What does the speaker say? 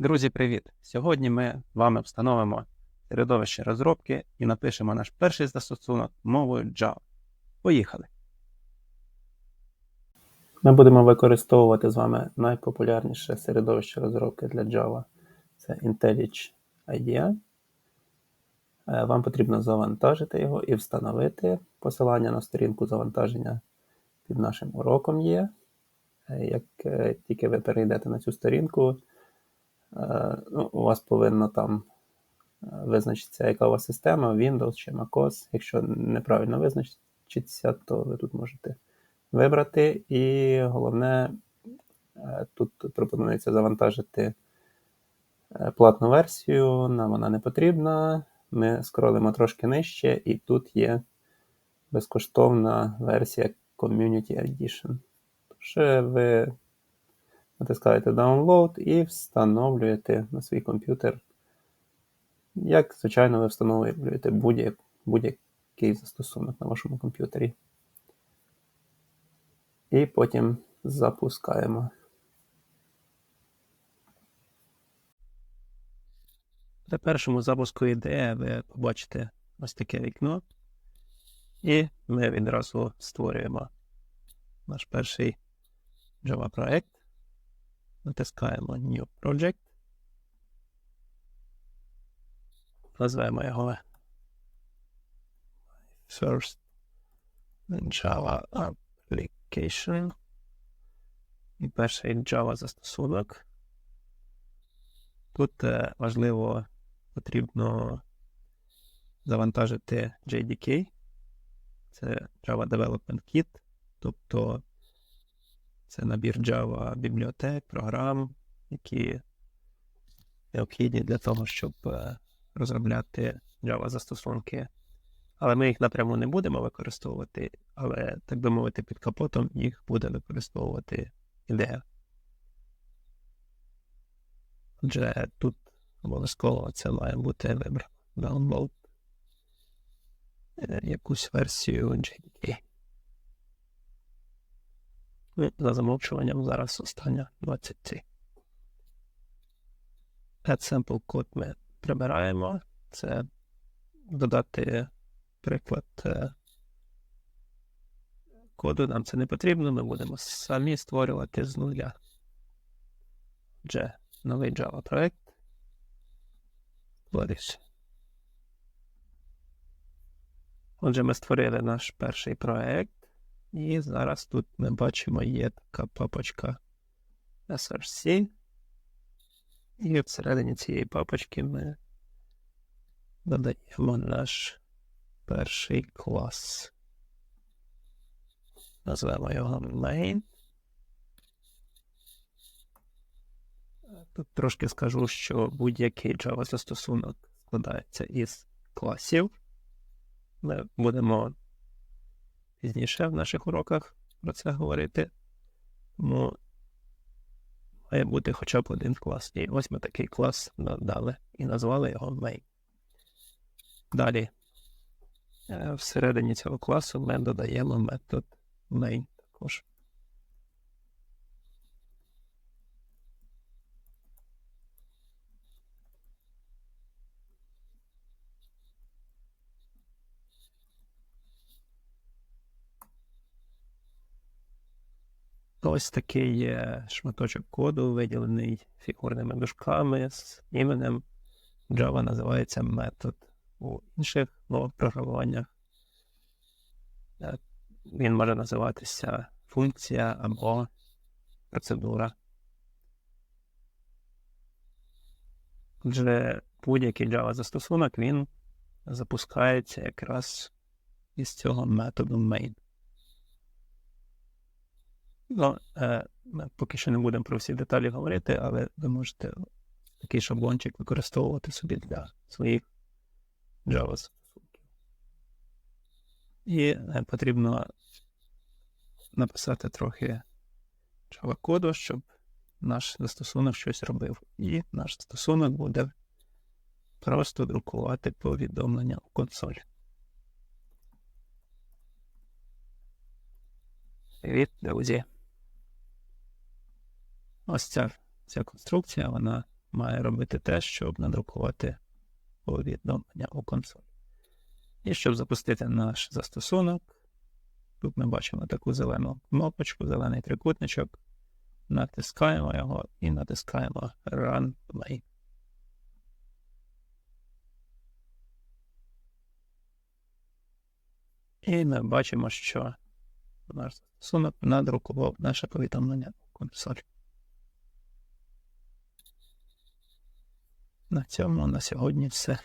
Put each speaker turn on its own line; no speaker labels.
Друзі, привіт! Сьогодні ми з вами встановимо середовище розробки і напишемо наш перший застосунок мовою Java. Поїхали! Ми будемо використовувати з вами найпопулярніше середовище розробки для Java. Це IntelliJ IDEA. Е, Вам потрібно завантажити його і встановити. Посилання на сторінку завантаження під нашим уроком є. Е, Як е, тільки ви перейдете на цю сторінку, ну, у вас повинно там е, визначитися, яка у вас система, Windows чи MacOS. Якщо неправильно визначиться, то ви тут можете вибрати. І головне, е, тут пропонується завантажити е, платну версію, нам вона не потрібна. Ми скролимо трошки нижче, і тут є безкоштовна версія Community Edition. Тож е, ви натискаєте Download і встановлюєте на свій комп'ютер. Як, звичайно, ви встановлюєте будь-як- будь-який застосунок на вашому комп'ютері. І потім запускаємо. При першому запуску ідеї ви побачите ось таке вікно. І ми відразу створюємо наш перший Java проект. Натискаємо New Project. Назвемо його First Java Application. І перший Java застосунок. Тут е, важливо потрібно завантажити JDK. Це Java Development Kit. Тобто це набір Java бібліотек, програм, які необхідні для того, щоб е, розробляти Java застосунки. Але ми їх напряму не будемо використовувати, але, так би мовити, під капотом їх буде використовувати ідея. Отже, тут обов'язково це має бути вибрано download е, якусь версію JDK. За замовчуванням зараз остання 23. Add sample code ми прибираємо. Це додати приклад е, коду. Нам це не потрібно. Ми будемо самі створювати з нуля. Отже, новий Java проект. Отже, ми створили наш перший проект. І зараз тут ми бачимо є така папочка SRC. І всередині цієї папочки ми додаємо наш перший клас. Назвемо його main. Тут трошки скажу, що будь-який Java застосунок складається із класів. Ми будемо пізніше в наших уроках про це говорити. Тому має бути хоча б один клас. І ось ми такий клас надали і назвали його main. Далі, е, всередині цього класу ми додаємо метод main також. Ось такий є шматочок коду, виділений фігурними дужками з іменем. Java називається метод. У інших мовах програмування е, він може називатися функція або процедура. Отже, будь-який Java застосунок він запускається якраз із цього методу main. Ну, е, ми поки що не будемо про всі деталі говорити, але ви можете такий шаблончик використовувати собі для своїх Java. І е, потрібно написати трохи Java коду, щоб наш застосунок щось робив. І наш застосунок буде просто друкувати повідомлення в консоль. Привіт, друзі! Ось ця, ця конструкція, вона має робити те, щоб надрукувати повідомлення у консоль. І щоб запустити наш застосунок, тут ми бачимо таку зелену кнопочку, зелений трикутничок. Натискаємо його і натискаємо Run Play. І ми бачимо, що наш застосунок надрукував наше повідомлення у консоль. На цьому на сьогодні все.